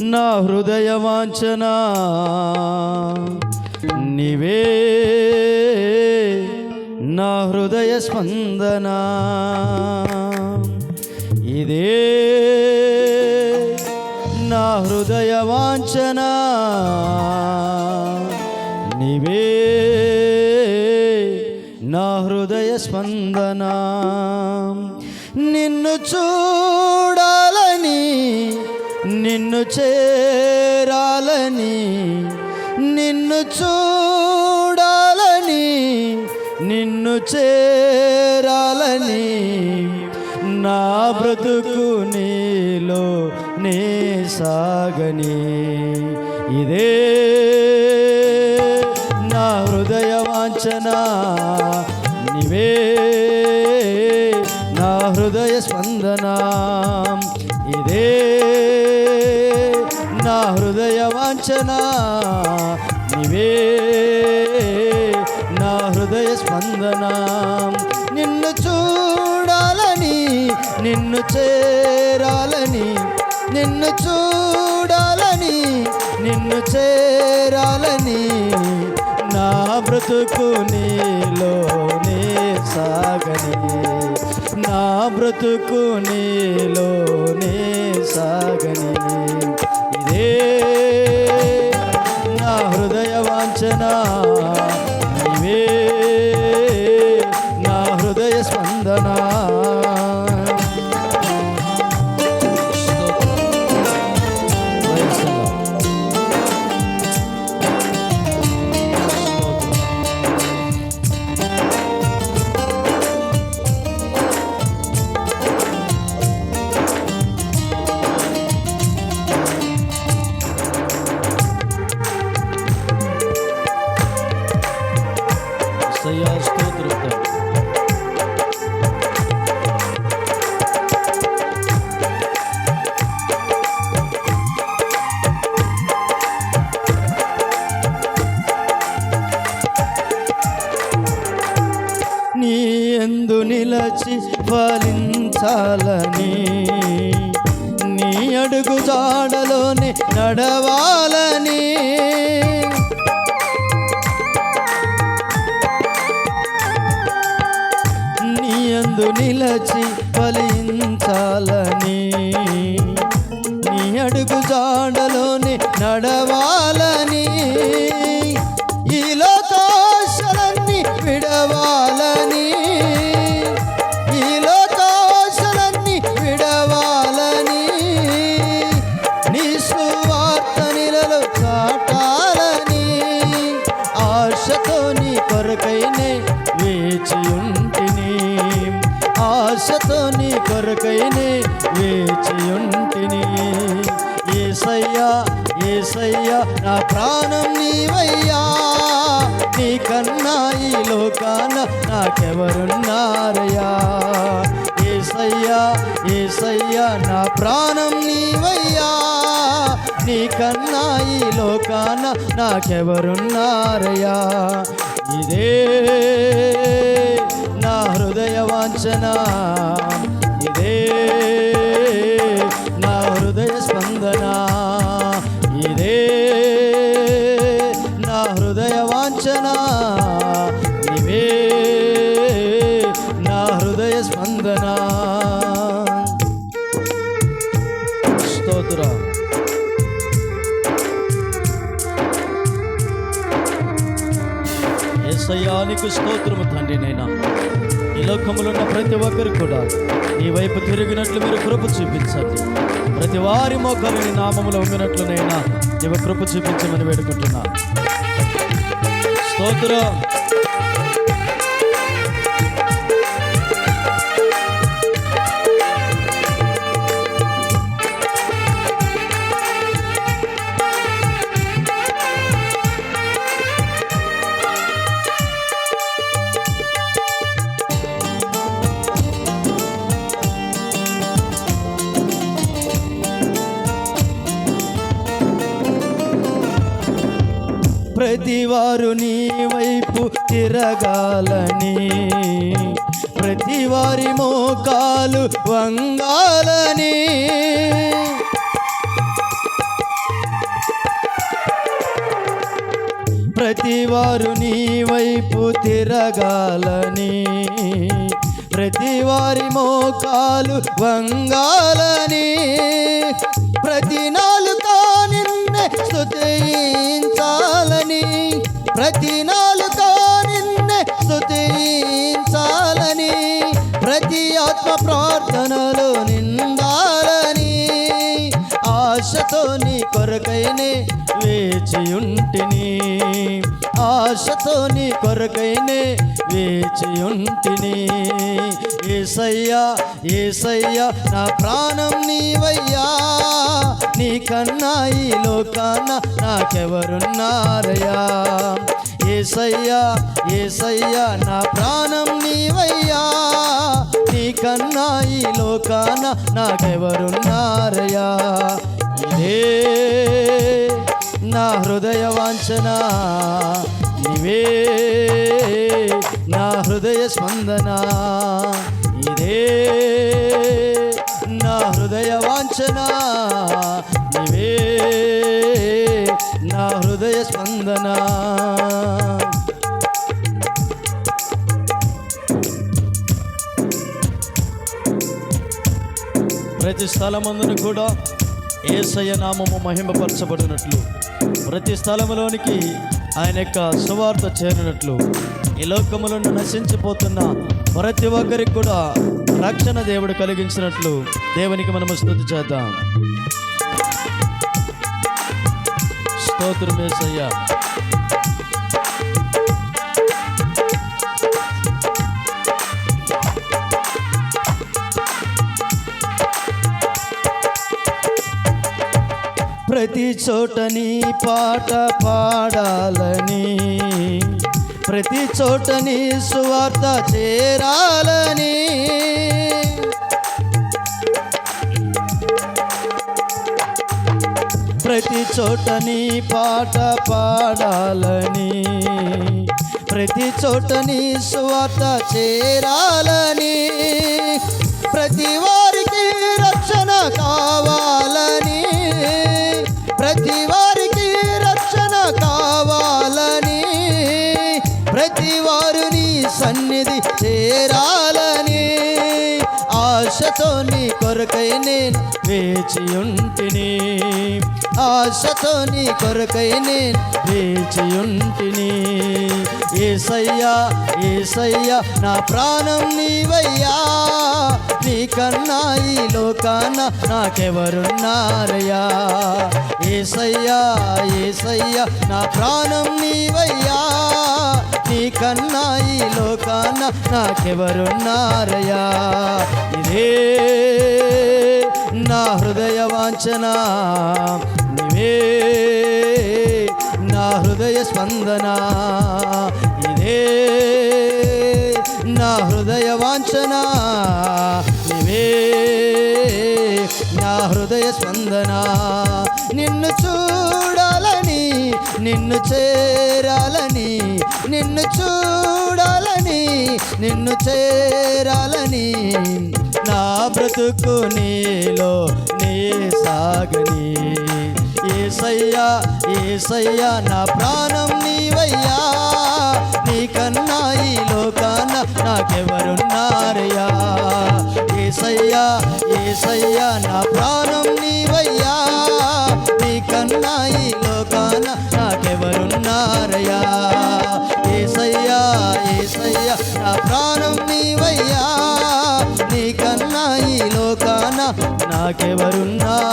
నా హృదయ వాంఛన నీవే నా హృదయ స్పందన. ఇదే నా హృదయ వాంఛన నీవే నా హృదయ స్పందన. నిన్ను చూ నిన్ను చేరాలని నిన్ను చూడాలని నిన్ను చేరాలని నా బ్రతుకు నీలో నే సాగని. ఇదే నా హృదయ వాంఛన నివే నా హృదయ స్పందన. ఇదే హృదయ వాంఛన. నీవే నా హృదయ స్పందన. నిన్ను చూడాలని నిన్ను చేరాలని నిన్ను చూడాలని నిన్ను చేరాలని నా బ్రతుకు నీలోనే సాగని. నా బ్రతుకు నీలోనే ఎందు నిలచి ఫలించాలని నీ అడుగు జాడలోనే నడవాలని. నీ అందు నిలచి ఫలించాలని నీ అడుగు జాడలోనే నడవాలని. ఏసయ్యా ఏసయ్యా నా ప్రాణం నీవయ్యా. నీ కన్నా ఈ లోకాన నాకెవరున్నారయ్యా? ఏసయ్యా ఏసయ్యా నా ప్రాణం నీవయ్యా. నీ కన్నా ఈ లోకాన నాకెవరున్నారయ్యా? ఇదే నా హృదయ వాంఛన. నా హృదయ స్పందన. స్తోత్రం. ఏసయ్యానికి స్తోత్రము తండ్రి నైనా. ఈ లోకంలో ఉన్న ప్రతి ఒక్కరు కూడా నీ వైపు తిరిగినట్లు మీరు కృప చూపించండి. ప్రతి వారి మోకాలు నీ నామములో ఉంగినట్లునైనా నీవు కృప చూపించమని వేడుకుంటున్నా. స్తోత్రం ప్రతివారు నీ వైపు తిరగాలని. ప్రతివారి మోకాలు వంగాలని. ప్రతివారు నీ వైపు తిరగాలని. ప్రతివారి మోకాలు వంగాలని. ప్రతి నాలుక నిన్నే స్తుతి ప్రతి నాలుక నిన్నే స్థుతించాలని ప్రతి ఆత్మ ప్రార్థనలు నిందాలని ఆశతో నీ కొరకైనే వేచి ఉన్న ఆశతో నీ కొరకైనే వేచి ఉంటిని ఏసయ్యా ఏసయ్యా నా ప్రాణం నీవయ్యా. నీ కన్నా ఈ లోకాన నాకెవరున్నారయ్యా? ఏసయ్యా ఏసయ్యా నా ప్రాణం నీవయ్యా. నీ కన్నా ఈ లోకాన నాకెవరున్నారయ్యా? ఇదే నా హృదయ వాంఛన. నీవే నా హృదయ స్పందన. ఇదే నా హృదయ వాంఛన. నీవే నా హృదయ స్పందన. ప్రతి స్థలమందును కూడా ఏసయ్య నామము మహిమపరచబడినట్లు. ప్రతి స్థలములోనికి ఆయన యొక్క సువార్త చేరినట్లు ఈ లోకములను నశించిపోతున్న ప్రతి ఒక్కరికి కూడా రక్షణ దేవుడు కలిగించినట్లు దేవునికి మనము స్థుతి చేద్దాం. స్తోత్రమేసయ్యా ప్రతి చోట నీ పాట పాడాలని ప్రతి చోట నీ సువార్త చేరాలని. ప్రతి చోట నీ పాట పాడాలని ప్రతి చోట నీ సువార్త చేరాలని ప్రతి ఆశతో నీ కొరకై నేను వేచి ఉంటిని. ఆశతో నీ కొరకై నేను వేచి ఉంటిని. ఏసయ్యా ఏసయ్యా నా ప్రాణం నీవయ్యా. నీ కన్నా ఈ లోకాన నాకెవరున్నారయ్యా? ఏసయ్యా ఏసయ్యా నా ప్రాణం నీవయ్యా. నీ కన్నా ఈ లోకాన నాకెవరున్నారయ్యా? ఇదే నా హృదయ వాంఛన. నివే నా హృదయ స్పందన. ఇదే నా హృదయ వాంఛన. నివే నా హృదయ స్పందన. నిన్ను చూడాలని నిన్ను చేరాలని నిన్ను చూడాలని నిన్ను చేరాలని నా బ్రతుకు నీలో నీ సాగని. ఏసయ్యా ఏసయ్యా నా ప్రాణం నీవయ్యా నీకన్నా ఈ లోకాన నాకెవరున్నారయ్యా? ఏసయ్యా ఏసయ్యా నా ప్రాణం నీవయ్యా నీకన్నా ఈ లోకాన నాకెవరున్నారయ్యా? ఏసయ్యా నా ప్రాణం నీవయ్యా. నీకన్నా ఈ లోకాన నాకెవరున్నారయ్యా?